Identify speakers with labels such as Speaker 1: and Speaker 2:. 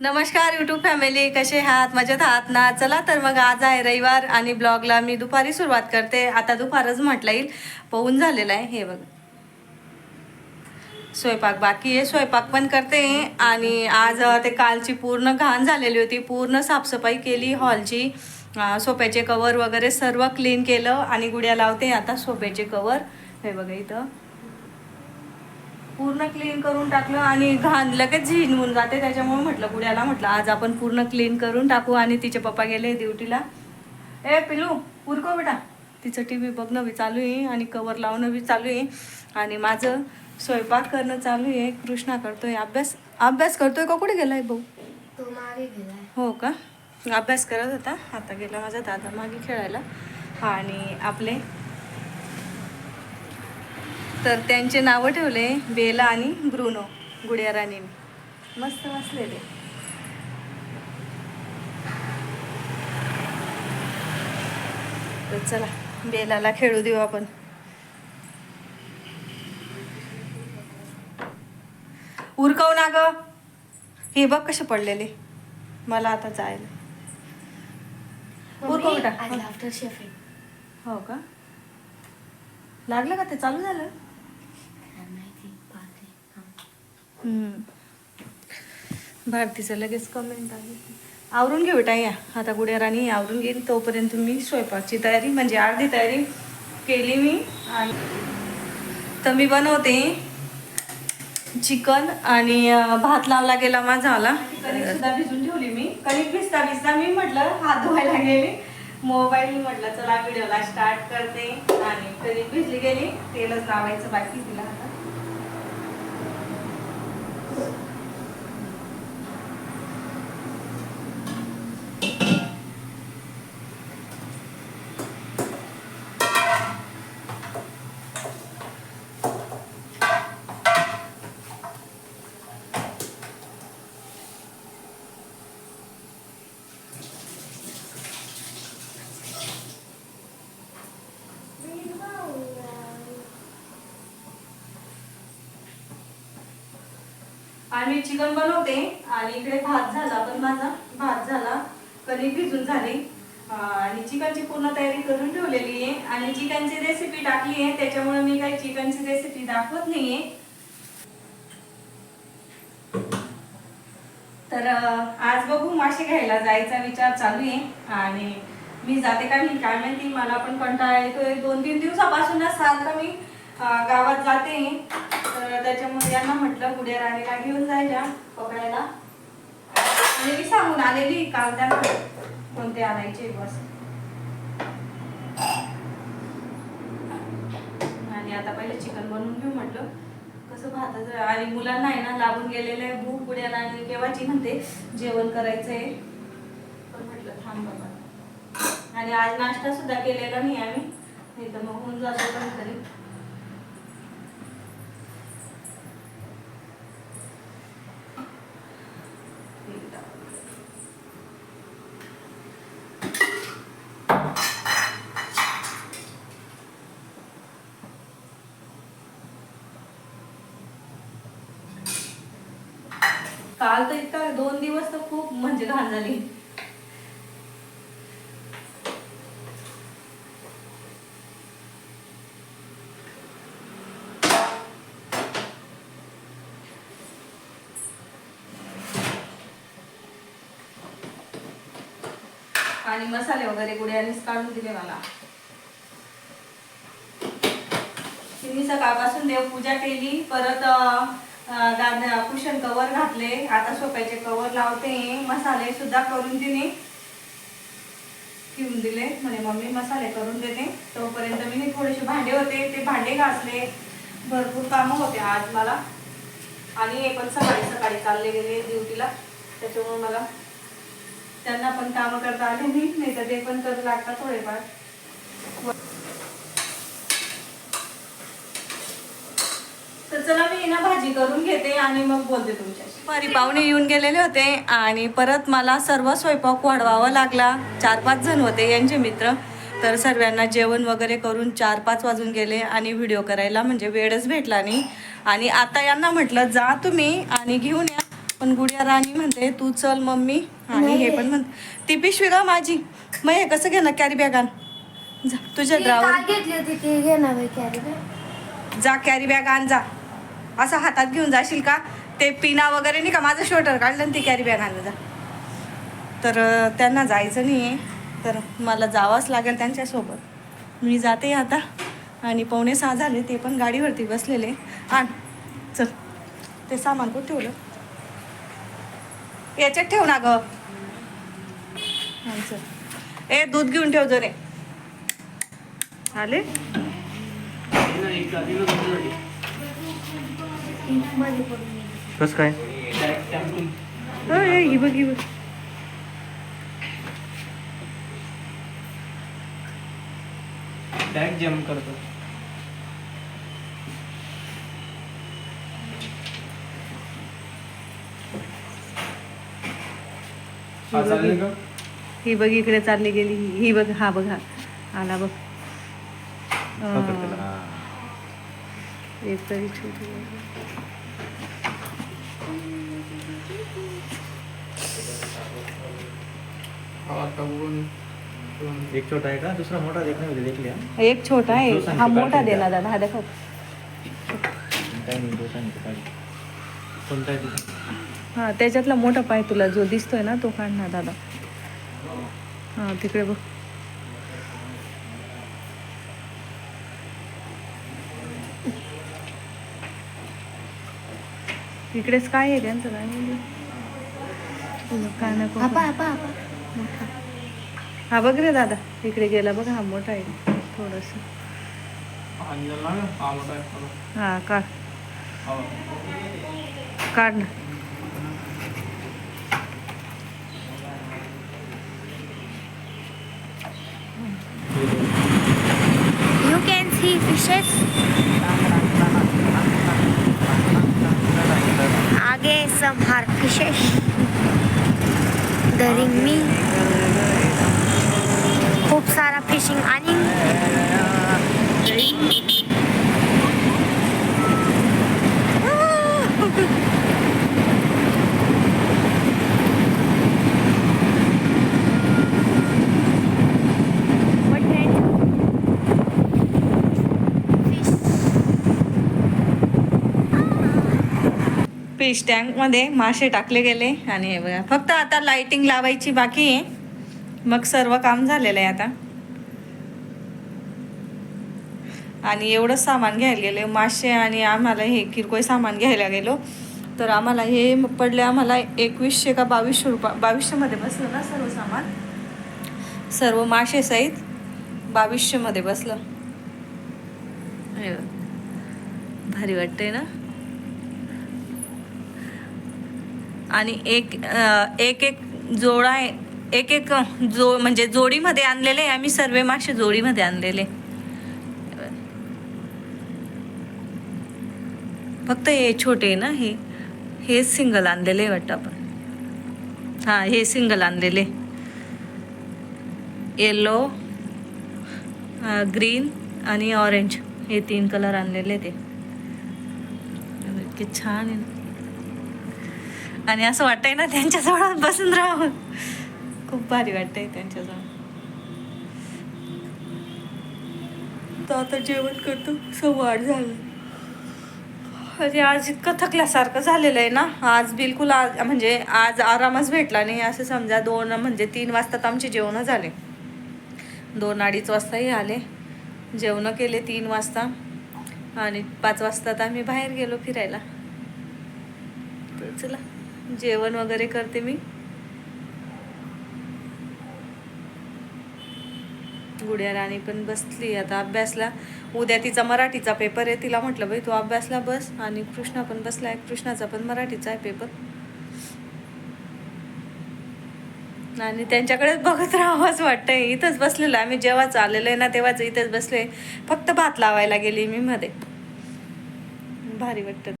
Speaker 1: नमस्कार YouTube family कसे आहात? मजेत आहात ना? चला तर मग आज आहे रविवार आणि ब्लॉगला मी दुपारी सुरुवात करते. आता दुपारच म्हटलं येईल. पाहून झालेलं आहे. हे बघ. स्वयंपाक बाकी आहे. स्वयंपाक पण करते. आणि आज ते कालची पूर्ण घाण झालेली होती. पूर्ण साफसफाई केली हॉलची. सोप्याचे सोफ्याचे कवर वगैरे सर्व क्लीन केलं आणि गुड्या लावते. आता सोफ्याचे कवर. हे बघा इथं. पूर्ण क्लीन करून टाकलं आणि घाण लगेच झिनवून जाते. त्याच्यामुळे म्हटलं गुड्याला म्हटलं आज आपण पूर्ण क्लीन करून टाकू आणि तिचे पप्पा गेले ड्युटीला. ए पिलू उरको बेटा. तिचं टी व्ही बघणं बी चालू आहे आणि कवर लावणं बी चालू आहे. आणि माझं स्वयंपाक करणं चालू आहे. कृष्णा करतोय. अभ्यास अभ्यास करतोय का? कुठे गेलाय भाऊ? हो का? अभ्यास करत होता. आता गेला माझा दादा मागे खेळायला. आणि आपले तर त्यांचे नावं ठेवले बेला आणि ब्रुनो गुडिया राणीने. मस्त बसलेले तर चला बेलाला खेळू देऊ आपण. उरकव ना ग. हे बघ कसे पडलेले. मला आता जायला. उरकव हो का? लागलं का ते? चालू झालं
Speaker 2: काय माहिती पाहते हा.
Speaker 1: हम्म. भारतीचं लगेच कमेंट आली. आवरून घेऊ टाया. या आता गुड्या राणी आवरून घेईन. तोपर्यंत मी स्वयंपाकची तयारी म्हणजे अर्धी तयारी केली मी. आणि तर मी बनवते चिकन आणि भात लावला गेला माझा आला कणिक सुद्धा भिजून ठेवली मी. कणिक भिजता भिजता मी म्हटलं हात धुवायला गेले. मोबाईल म्हटलं चला व्हिडिओला स्टार्ट करते. आणि कणिक भिजली गेली. तेलच लावायचं बाकी तिला आणि चिकन बनवते आणि इकडे भात झाला पण माझा भात झाला कधी भिजून झाले. आणि चिकनची पूर्ण तयारी करून ठेवलेली आहे. आणि चिकनची रेसिपी टाकली आहे त्याच्यामुळे मी काही चिकनची रेसिपी दाखवत नाहीये. तर आज बघू मासे घ्यायला जायचा विचार चालू आहे. आणि मी जाते का नाही काय माहिती मला पण कंटाळा येतोय. दोन तीन दिवसापासूनच सारखं मी गावात जाते. तर त्याच्यामुळे यांना म्हटलं गुड्या राणीला घेऊन जायच्या पकडायला. म्हणजे मी सांगून आलेली काल त्यांना कोणते आणायचे बस. आणि आता पहिले चिकन बनवून घेऊ म्हटलं. कसं भाताचं आणि मुलांना आहे ना लागून गेलेलं आहे भूक पुढ्याला आणि केव्हाची म्हणते जेवण करायचं आहे पण म्हटलं थांब बाबा. आणि आज नाश्ता सुद्धा केलेला नाही आम्ही. नाही तर मग होऊन जातो कधीतरी काल तर इतका दोन दिवस तर खूप म्हणजे घाण झाली. आणि मसाले वगैरे गुड्यानेच काढून दिले मला. मी सकाळपासून देवपूजा केली परत कुशन कवर घातले. आता सोप्याचे कवर लावते. मसाले सुद्धा करून तिने ठेवून दिले. म्हणे मम्मी मसाले करून देते. तोपर्यंत मी थोडेसे भांडे होते. ते भांडे घासले. भरपूर कामं होते आज मला. आणि हे पण सकाळी सकाळी चालले गेले ड्युटीला. त्याच्यामुळे मला त्यांना पण कामं करता आले नाही. नाही तर ते पण करू लागतात थोडेफार. चला मी ना भाजी करून घेते आणि मग बोलते तुमच्याशी. दुपारी पाहुणे येऊन गेलेले होते आणि परत मला सर्व स्वयंपाक वाढवावा लागला. चार पाच जण होते यांचे मित्र. तर सर्वांना जेवण वगैरे करून चार पाच वाजून गेले आणि व्हिडिओ करायला म्हणजे वेळच भेटला नाही. आणि आता यांना म्हटलं जा तुम्ही आणि घेऊन या. पण गुडिया राणी म्हणते तू चल मम्मी. आणि हे पण म्हणते ती पिशवी का माझी? मग हे कसं घेणार कॅरी बॅग आण. जा तुझ्या ड्रावर
Speaker 2: घेतली होती ती घेणार आहे कॅरी बॅग
Speaker 1: जा कॅरी बॅग आण जा. असं हातात घेऊन जाशील का? ते पिना वगैरे नाही का? माझं शोटर काढलं आणि ती कॅरी बॅग आणलं जा. तर त्यांना जायचं नाही आहे तर मला जावंच लागेल त्यांच्यासोबत. मी जाते आता. आणि पावणे सहा झाले ते पण गाडीवरती बसलेले. आण चल. ते सामान कोण ठेवलं? याच्यात ठेव ना ग. चल. ए दूध घेऊन ठेव जरे. आले?
Speaker 3: कस काय?
Speaker 1: ही बघ ही बघ.
Speaker 3: बॅग जम करतो. हा
Speaker 1: ही बघ इकडे चालली गेली. ही ही बघ हा बघ हा. आला बघ. एक छोटी
Speaker 3: एक छोटा आहे का? दुसरा मोठा देखणे होते देखले हा?
Speaker 1: एक छोटा आहे. हा मोठा
Speaker 3: काढून
Speaker 1: दे
Speaker 3: द्या.
Speaker 1: ना दादा हा देखो
Speaker 3: काय नाही तो सांगतो काय कोणता आहे तुझा
Speaker 1: हा त्याच्यातला मोठा पाय तुला जो दिसतोय ना तो काढ ना दादा. हा तिकडे बघ. इकडेच काय आहे त्यांचं काय नको
Speaker 2: आपा
Speaker 1: हा बघ रे दादा इकडे गेला बघ हा मोठा आहे. थोडस. हा काढ. काढ ना.
Speaker 2: You can see fishes. आगे some hard fishes. The me. खूप सारा फिशिंग
Speaker 1: फिश टँकमध्ये मासे टाकले गेले. आणि हे बघा फक्त आता लाइटिंग लावायची बाकी आहे. मग सर्व काम झालेलं आहे आता. आणि एवढं सामान घ्यायला गेले मासे आणि आम्हाला हे किरकोळ सामान घ्यायला गेलो. तर आम्हाला हे पडले आम्हाला एकवीसशे का बावीसशे रुपया बावीसशेमध्ये बसलं ना सर्व सामान? सर्व मासे सहित बावीसशेमध्ये बसलं. हे भारी वाटतंय ना? आणि एक एक एक जोडा आहे. एक एक जो म्हणजे जोडीमध्ये आणलेले आहे. आम्ही सर्व मासे जोडीमध्ये आणलेले. फक्त हे छोटे आहे ना हे हे सिंगल आणलेले आहे वाटतं आपण. हां हे सिंगल आणलेले. येलो ग्रीन आणि ऑरेंज हे तीन कलर आणलेले ते. इतके छान आहे ना. आणि असं वाटतंय ना त्यांच्याजवळ बसून राहावं खूप भारी वाटतंय त्यांच्याजवळ. तर आता जेवण करतो आठ झालं. अरे आज इतकं थकल्यासारखं झालेलं आहे ना. आज बिलकुल आज म्हणजे आज आरामच भेटला नाही. असं समजा दोन म्हणजे तीन वाजता तर आमचे जेवणं झाले. दोन अडीच वाजताही आले. जेवणं केले तीन वाजता. आणि पाच वाजता तर आम्ही बाहेर गेलो फिरायला. तर चला. जेवण वगैरे करते मी. गुड्या राणी पण बसली आता अभ्यासला. उद्या तिचा मराठीचा पेपर आहे तिला म्हटलं बाई तू अभ्यासला बस आणि कृष्णा पण बसला आहे कृष्णाचा पण मराठीचा आहे पेपर आणि त्यांच्याकडेच बघत राहावंच वाटतंय इथंच बसलेलं आहे. आम्ही जेव्हाच आलेलो आहे ना तेव्हाच इथंच बसले फक्त भात लावायला गेली मी मध्ये. भारी वाटतं.